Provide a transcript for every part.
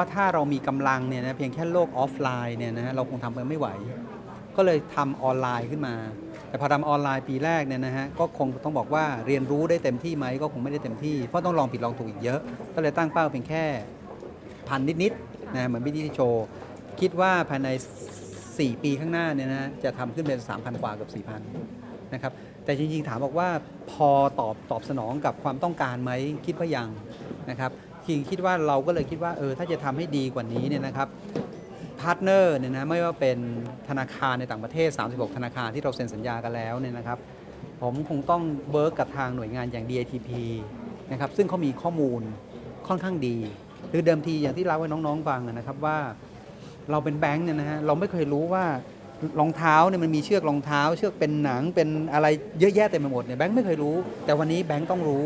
ว่าถ้าเรามีกำลังเนี่ยนะเพียงแค่โลกออฟไลน์เนี่ยนะฮะเราคงทำไปไม่ไหว ก็เลยทำออนไลน์ขึ้นมา แต่พอทำออนไลน์ปีแรกเนี่ยนะฮะก็คงต้องบอกว่าเรียนรู้ได้เต็มที่ไหมก็คงไม่ได้เต็มที่เพราะต้องลองผิดลองถูกอีกเยอะ ก็เลยตั้งเป้าเพียงแค่พันนิดๆนะเหมือนพี่ที่โชว์คิดว่าภายใน 4 ปีข้างหน้าเนี่ยนะจะทำขึ้นเป็น3,000 กว่าเกับ4,000นะครับแต่จริงๆถามบอกว่าพอตอบตอบสนองกับความต้องการไหมคิดว่ายังนะครับ คิงคิดว่าเราก็เลยคิดว่าเออถ้าจะทำให้ดีกว่านี้เนี่ยนะครับพาร์ทเนอร์เนี่ยนะไม่ว่าเป็นธนาคารในต่างประเทศ 36 ธนาคารที่เราเซ็นสัญญากันแล้วเนี่ยนะครับผมคงต้องเบิร์กกับทางหน่วยงานอย่าง DITP นะครับซึ่งเขามีข้อมูลค่อนข้างดี หรือเดิมทีอย่างที่เล่าให้น้องๆฟังนะครับว่าเราเป็นแบงค์เนี่ยนะฮะเราไม่เคยรู้ว่ารองเท้าเนี่ยมันมีเชือกรองเท้า เชือกเป็นหนังเป็นอะไรเยอะแยะเต็มไปหมดเนี่ยแบงค์ไม่เคยรู้ แต่วันนี้แบงค์ต้องรู้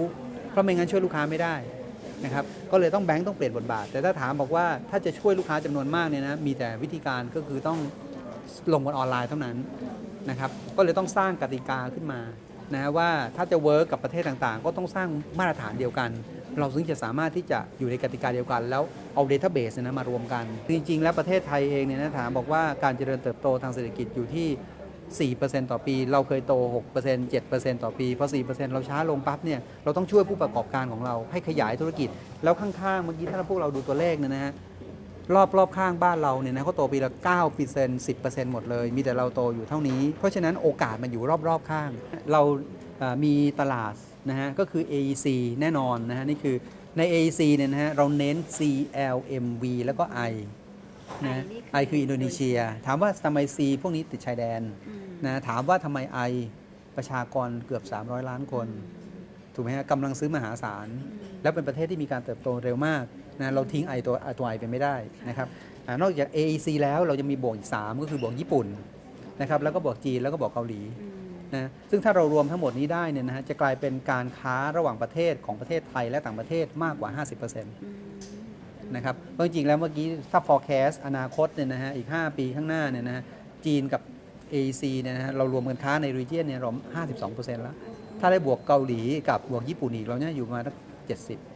เพราะไม่งั้นช่วยลูกค้าไม่ได้ นะครับก็เลยต้องแบงค์ต้องเปลี่ยนบทบาท แต่ถ้าถามบอกว่าถ้าจะช่วยลูกค้าจำนวนมากเนี่ยนะมีแต่วิธีการก็คือต้องลงบนออนไลน์เท่านั้นนะครับก็เลยต้องสร้างกติกาขึ้นมานะว่าถ้าจะเวิร์กกับประเทศต่างๆ ก็ต้องสร้างมาตรฐานเดียวกัน เราถึงจะสามารถที่จะอยู่ในกติกาเดียวกัน แล้วเอาเดต้าเบสนะมารวมกัน จริงๆ แล้วประเทศไทยเองเนี่ยนะถามบอกว่าการเจริญเติบโตทางเศรษฐกิจอยู่ที่ 4%ต่อปี เราเคยโต 6% 7%ต่อปีพอ4%เราช้าลงปั๊บเนี่ยเราต้องช่วยผู้ประกอบการของเราให้ขยายธุรกิจ แล้วข้างๆ เมื่อกี้ถ้าพวกเราดูตัวเลขเนี่ยนะฮะรอบรอบข้างบ้านเราเนี่ยนะเขาโตปีละ9% 10%หมดเลย มีแต่เราโตอยู่เท่านี้ เพราะฉะนั้นโอกาสมันอยู่รอบรอบข้าง เรามีตลาดนะฮะก็คือ AEC แน่นอนนะฮะนี่คือใน AEC เนี่ยนะฮะเราเน้น CLMV แล้วก็ I นะ I คืออินโดนีเซีย ถามว่าทำไม C พวกนี้ติดชายแดนนะถามว่าทำไม I ประชากรเกือบ 300 ล้านคน ถูกไหมฮะกำลังซื้อมหาศาล แล้วเป็นประเทศที่มีการเติบโตเร็วมากนะเราทิ้งไอตัวไอตัวไอไปไม่ได้นะครับอานอกจาก AEC แล้วเราจะมีบวกอีก 3 ก็คือบวกญี่ปุ่นนะครับแล้วก็บวกจีนแล้วก็บวกเกาหลีนะซึ่งถ้าเรารวมทั้งหมดนี้ได้เนี่ยนะฮะจะกลายเป็นการค้าระหว่างประเทศของประเทศไทยและต่างประเทศมากกว่า 50% นะครับเพราะจริงแล้วเมื่อกี้ถ้า forecast อนาคตเนี่ยนะฮะอีก 5 ปีข้างหน้าเนี่ยนะฮะจีนกับ AEC เนี่ยนะฮะเรารวมกันค้าในรีเจียนเนี่ยเรา52%แล้ว ถ้าได้บวกเกาหลีกับบวกญี่ปุ่นอีกเราเนี่ยอยู่มาตั้ง70